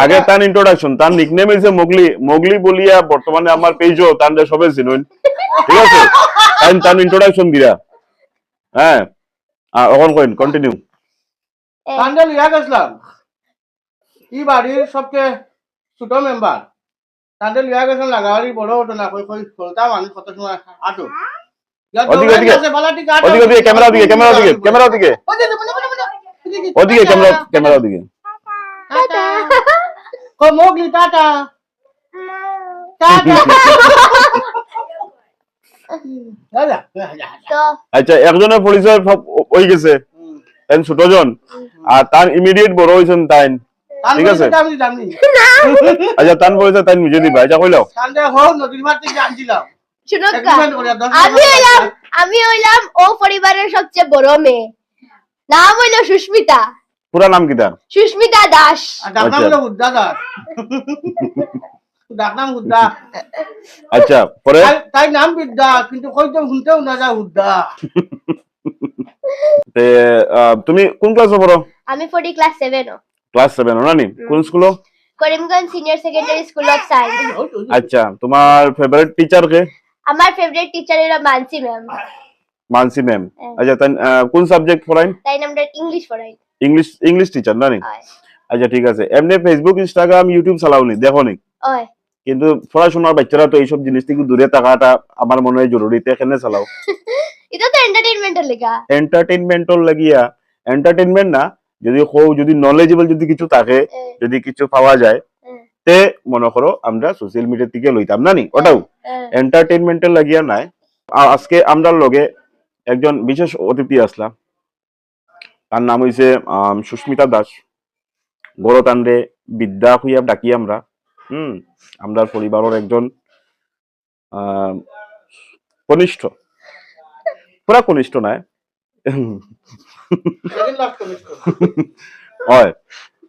আগে তার ইন্ট্রোডাকশন তার নিকনেম হইছে মোগলি। মোগলি বলিয়া বর্তমানে আমার পেজও তার যে সবে চিনুন। ঠিক আছে? তাই তার ইন্ট্রোডাকশন দিয়া। হ্যাঁ? আ, এখন কইন কন্টিনিউ কান্ডে লিয়া গেছিলাম ই বাড়ির সবচেয়ে ছোট মেম্বার কান্ডে লিয়া গেছিলাম লাগাবাড়ি বড় হতো কই কই খোলতা মানুষ কত সময় আটো। ওদিকে, ওদিকে। ওদিকে ওদিকে ক্যামেরা দিকে ক্যামেরা দিকে ক্যামেরা দিকে ওদিকে ক্যামেরা ক্যামেরা দিকে টাটা দাদা তো আচ্ছা একজনের পরিচয় সব হয়ে গেছে। ছোটজন। আর তার ইমিডিয়েট বড় হয়েছেন তাই ঠিক আছে। আমি আচ্ছা তার পরিচয় তাই নিজে দিবা। আচ্ছা কইলাও। হইলাম আমি হইলাম ও পরিবারের সবচেয়ে বড় মেয়ে। নাম হইল সুস্মিতা। পুরা নাম কিটা সুস্মিতা দাস। আচ্ছা। আচ্ছা পরে? তাই- নাম বিদ্যা কিন্তু কইতে শুনতেও না যা তে, তুমি কোন ক্লাসে পড়ো? আমি পড়ি ক্লাস সেভেনও ক্লাস সেভেন নানি? কোন school Karimganj senior secondary school of science আচ্ছা তোমার ফেভারিট টিচার কে? আমার ফেভারিট টিচার হলো মানসি ম্যাম মানসি ম্যাম। আচ্ছা কোন সাবজেক্ট পড়াইন তাই নামটা ইংলিশ পড়াই ইংলিশ ইংলিশ টিচার নানি হয়। আচ্ছা ঠিক আছে। এমনি ফেসবুক ইনস্টাগ্রাম ইউটিউব চালাওনি দেখো নি? কিন্তু পড়াশোনার বাচ্চারা তো এইসব জিনিস থেকে দূরে থাকাটা আমার মনে হয় জরুরি এখানে চালাও? এটা তো এন্টারটেইনমেন্টের লেগা। এন্টারটেইনমেন্টর লাগিয়া। এন্টারটেইনমেন্ট না যদি হও যদি নলেজেবল যদি কিছু থাকে যদি কিছু পাওয়া যায় তে মনে করো আমরা সোশ্যাল মিডিয়া থেকে লইতাম না নি? ওটাও। এন্টারটেইনমেন্টের লাগিয়া নাই। আজকে আমরা লগে একজন বিশেষ অতিথি আসলাম তার নাম হইছে আম, সুস্মিতা দাস। গরতান্ডে বিদ্যা হইয়া ডাকি আমরা হুম আমরা পরিবারের একজন কনিষ্ঠ। পুরা কনিষ্ঠ নাই হয়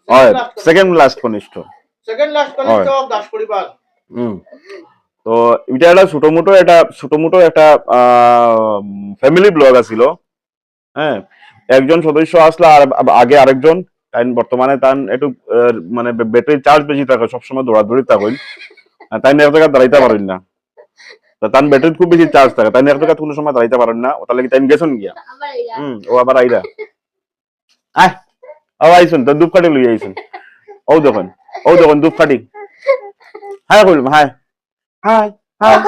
হয় সেকেন্ড লাস্ট কনিষ্ঠ। সেকেন্ড লাস্ট কনিষ্ঠ দাস পরিবার। হুম তো এটা একটা ছোট মোটো একটা ছোট মোটো একটা ফ্যামিলি ব্লগ আছিল হ্যাঁ একজন সদস্য আসলে আর আগে আরেকজন তাই বর্তমানে তান একটু মানে ব্যাটারি চার্জ বেশি থাকে সবসময় দৌড়াদৌড়ি থাকেন তাই এক জায়গায় দাঁড়াইতে পারেন না। তা তান ব্যাটারি খুব বেশি চার্জ থাকে তাই এক জায়গায় কোনো সময় দাঁড়াইতে পারেন না। ওটা লাগি তাই গেছেন গিয়া। হুম ও আবার আইরা। আয় ও আইসুন তো লই আইসুন ও দেখুন ও দেখুন ধূপকাঠি হাই কইলাম হাই হাই হাই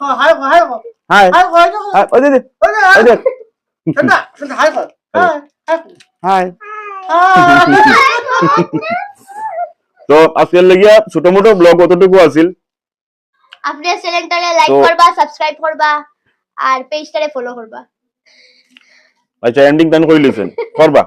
হ্যাঁ হাই হাই হাই ওই দিদি দেখ হাই তো আজকের লাগিয়া ছোট মোটো ব্লগ অতটুকু আছিল? আপনি চ্যানেলটারে লাইক তো- করবা সাবস্ক্রাইব করবা আর পেজটারে ফলো করবা। আচ্ছা এন্ডিং তান কই লিছেন করবা।